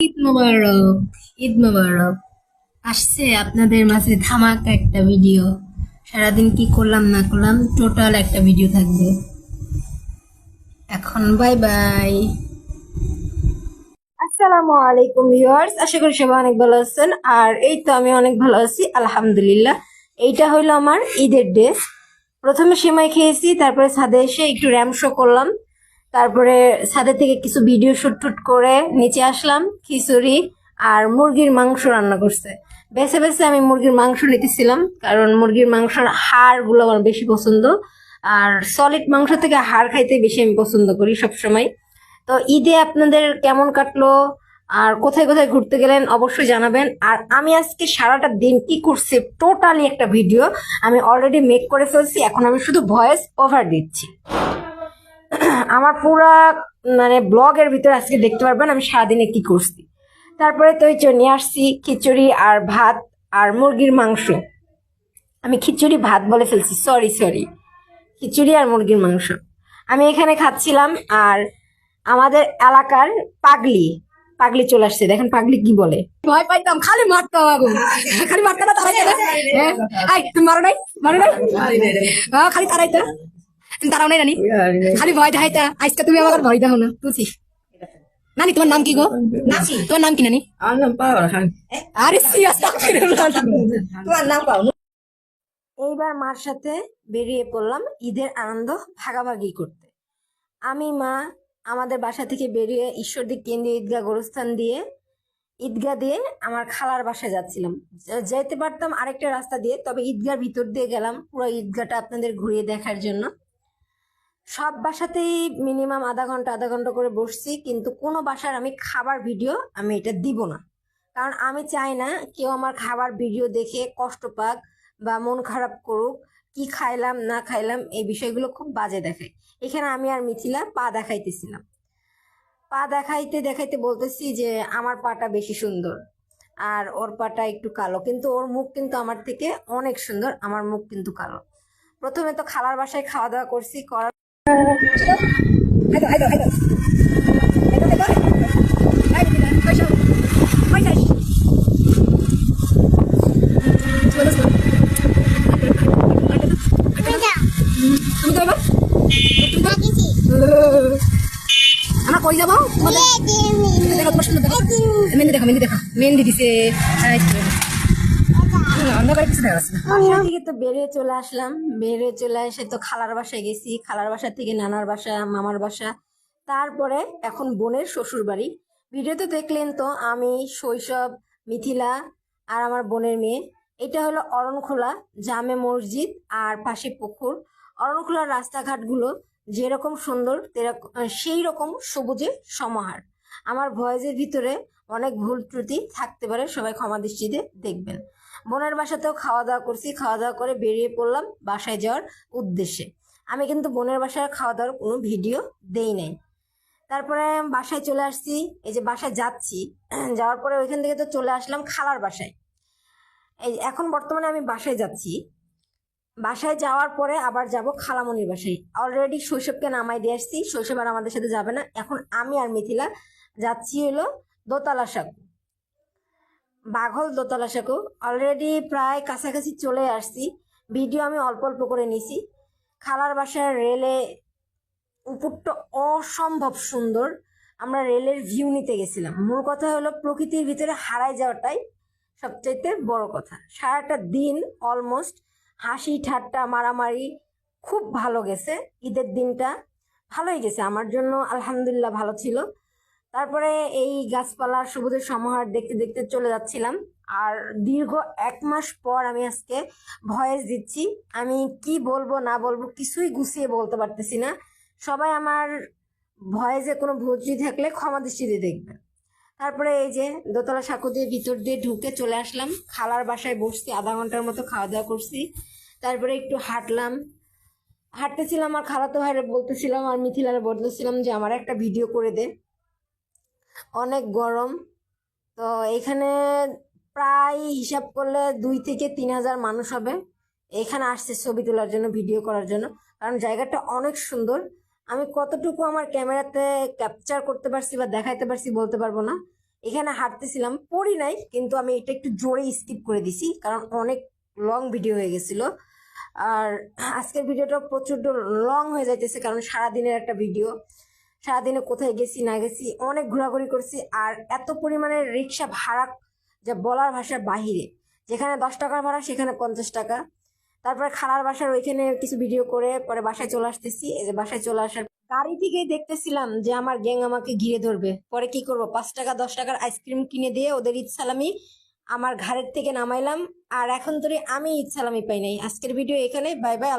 ঈদ মোবারক ঈদ মোবারক। আসছে আপনাদের মাঝে ধামাকা একটা ভিডিও। সারাদিন কি করলাম, না করলাম, টোটাল একটা ভিডিও থাকবে। এখন বাই বাই। আসসালামু আলাইকুম ভিউয়ার্স, আশা করি সবাই অনেক ভালো আছেন। আর এই তো আমি অনেক ভালো আছি, আলহামদুলিল্লাহ। এইটা হইল আমার ঈদের ড্রেস। প্রথমে সেমাই খেয়েছি, তারপরে ছাদে এসে একটু র্যাম শো করলাম। তারপরে ছাদের থেকে কিছু ভিডিও শুট টুট করে নিচে আসলাম খিচুড়ি আর মুরগির মাংস রান্না করছে। বেছে বেছে আমি মুরগির মাংস নিতেছিলাম, কারণ মুরগির মাংসের হাড়গুলো আমার বেশি পছন্দ। আর সলিড মাংস থেকে হাড় খাইতে বেশি আমি পছন্দ করি সবসময়। তো ঈদে আপনাদের কেমন কাটলো? আর কোথায় কোথায় ঘুরতে গেলেন অবশ্যই জানাবেন। আর আমি আজকে সারাটা দিন কি করছি টোটালি একটা ভিডিও আমি অলরেডি মেক করে ফেলছি। এখন আমি শুধু ভয়েস ওভার দিচ্ছি। আমার পুরা মানে ব্লগের ভিতরে আজকে দেখতে পারবেন আমি সারাদিনে কি করছি। তারপরে তো যে নিয়ে আসছি খিচুড়ি আর ভাত আর মুরগির মাংস। আমি খিচুড়ি ভাত বলে ফেলছি সরি সরি খিচুড়ি আর মুরগির মাংস। আমি এখানে খাচ্ছিলাম আর আমাদের এলাকার পাগলি পাগলি চলে আসছে। দেখেন পাগলি কি বলে। ভয় পাইতাম খালি খালি মারতে না তারাইতে না হ্যাঁ? আই তুমি মারো নাই। মারো নাই। হ্যাঁ, খালি তারাইতা তুমি তারাও নাই রানি। খালি ভয় দেখাইতা। আজকে তুমি আমার ভয় দেখো না বুঝছি? নানি তোমার নাম কি গো? নাচি তোমার নাম কি নানি? আমার নাম পাওয়ার খান। আরে তোমার নাম পাও এইবার মার সাথে বেরিয়ে পড়লাম ঈদের আনন্দ ভাগাভাগি করতে। আমি মা আমাদের বাসা থেকে বেরিয়ে ঈশ্বরদী কেন্দ্রীয় ঈদগাহ গোরস্থান দিয়ে ঈদগাহ দিয়ে আমার খালার বাসায় যাচ্ছিলাম। যেতে পারতাম আরেকটা রাস্তা দিয়ে তবে ঈদগার ভিতর দিয়ে গেলাম পুরো ঈদগাহটা আপনাদের ঘুরিয়ে দেখার জন্য। সব বাসাতেই মিনিমাম আধা ঘণ্টা আধা ঘণ্টা করে বসছি, কিন্তু কোনো বাসার আমি খাবার ভিডিও আমি এটা দিব না। কারণ আমি চাই না কেউ আমার খাবার ভিডিও দেখে কষ্ট পাক বা মন খারাপ করুক, কি খাইলাম, না খাইলাম, এই বিষয়গুলো খুব বাজে দেখায়। এখানে আমি আর মিথিলা পা দেখাইতেছিলাম। পা দেখাইতে দেখাইতে বলতেছি যে আমার পাটা বেশি সুন্দর, আর ওর পাটা একটু কালো, কিন্তু ওর মুখ কিন্তু আমার থেকে অনেক সুন্দর, আমার মুখ কিন্তু কালো। প্রথমে তো খালার বাসায় খাওয়া দাওয়া করছি, করার মেহেন্দি দেখো মেহেন্দি দেখো মেহেন্দি দিছে এই তো। হুম, অন্ধকারে কিছু দেখা যাচ্ছে না। বাসা। থেকে তো বেরিয়ে চলে আসলাম। বেরিয়ে চলে এসে তো খালার বাসায় গেছি। খালার বাসা থেকে নানার বাসা, মামার বাসা। তারপরে এখন বোনের শ্বশুর বাড়ি ভিডিওতে দেখলেন তো আমি, শৈশব, মিথিলা আর আমার বোনের মেয়ে। এটা হলো অরণখোলা, জামে মসজিদ আর পাশে পুকুর। অরণখোলার রাস্তাঘাটগুলো যেরকম সুন্দর সেই রকম সবুজে সমাহার। আমার ভয়েজের ভিতরে অনেক ভুল ত্রুটি থাকতে পারে, সবাই ক্ষমা দৃষ্টিতে দেখবেন। বোনের বাসাতেও খাওয়া দাওয়া করছি। খাওয়া দাওয়া করে বেরিয়ে পড়লাম বাসায় যাওয়ার উদ্দেশ্যে। আমি কিন্তু বোনের বাসায় খাওয়া দাওয়ার কোনো ভিডিও দেই নাই। তারপরে বাসায় চলে আসছি, এই যে বাসায় যাচ্ছি। যাওয়ার পরে ওইখান থেকে তো চলে আসলাম খালার বাসায়। এই এখন বর্তমানে আমি বাসায় যাচ্ছি। বাসায় যাওয়ার পরে আবার যাব খালামনির বাসায়। অলরেডি শৈশবকে নামাই দিয়ে আসছি। শৈশব আর আমাদের সাথে যাবে না। এখন আমি আর মিথিলা যাচ্ছি হলো দোতলা সাঁকু বাঘল দোতলা সাঁকু। অলরেডি প্রায় কাছাকাছি চলে আসছি। ভিডিও আমি অল্প অল্প করে নিছি। খালার বাসার রেলে উপরটা অসম্ভব সুন্দর। আমরা রেলের ভিউ নিতে গেছিলাম। মূল কথা হলো প্রকৃতির ভিতরে হারাই যাওয়াটাই সবচাইতে বড় কথা। সারাটা দিন অলমোস্ট হাসি, ঠাট্টা, মারামারি খুব ভালো গেছে। ঈদের দিনটা ভালোই গেছে। আমার জন্য আলহামদুলিল্লাহ ভালো ছিল। তারপরে এই গাছপালার সবুজের সমাহার দেখতে দেখতে চলে যাচ্ছিলাম। আর দীর্ঘ এক মাস পর আমি আজকে ভয়েস দিচ্ছি। আমি কি বলব, না বলব কিছুই গুছিয়ে বলতে পারতেছি না। সবাই আমার ভয়েসে কোনো ভুল ত্রুটি থাকলে ক্ষমা দৃষ্টিতে দেখবে তারপরে এই যে দোতলা সাঁকু দিয়ে ভিতর দিয়ে ঢুকে চলে আসলাম। খালার বাসায় বসছি, আধা ঘণ্টার মতো খাওয়া দাওয়া করছি। তারপরে একটু হাঁটলাম। হাঁটতেছিলাম আর খালাতো ভাইরে বলতেছিলাম আর মিথিলারে বলতেছিলাম যে, আমার একটা ভিডিও করে দে। অনেক গরম। তো এখানে প্রায় হিসাব করলে দুই থেকে তিন হাজার মানুষ হবে। এখানে আসছে ছবি তোলার জন্য, ভিডিও করার জন্য। কারণ জায়গাটা অনেক সুন্দর। আমি কতটুকু আমার ক্যামেরাতে ক্যাপচার করতে পারছি বা দেখাইতে পারছি বলতে পারব না। এখানে হাঁটতেছিলাম, পড়ি নাই, কিন্তু আমি এটা একটু জোরে স্কিপ করে দিছি, কারণ অনেক লং ভিডিও হয়ে গেছিল। আর আজকের ভিডিওটা প্রচুর লং হয়ে যাইতেছে, কারণ সারাদিনের একটা ভিডিও সারাদিনে কোথায় গেছি, না গেছি, অনেক ঘোরাঘুরি করছি আর এত পরিমাণে রিক্সা ভাড়া যা বলার ভাষার বাহিরে। যেখানে দশ টাকার ভাড়া, সেখানে পঞ্চাশ টাকা। তারপরে খালার বাসার ওইখানে কিছু ভিডিও করে, পরে বাসায় চলে আসতেছি। এই যে বাসায় চলে আসার গাড়ি থেকে দেখতেছিলাম যে আমার গ্যাং আমাকে ঘিরে ধরবে। পরে কি করব? পাঁচ টাকা, দশ টাকার আইসক্রিম কিনে দিয়ে ওদের সালামি আমার ঘাড়ের থেকে নামাইলাম। আর এখন ধরে আমি সালামি পাই নাই। আজকের ভিডিও এখানে। Bye bye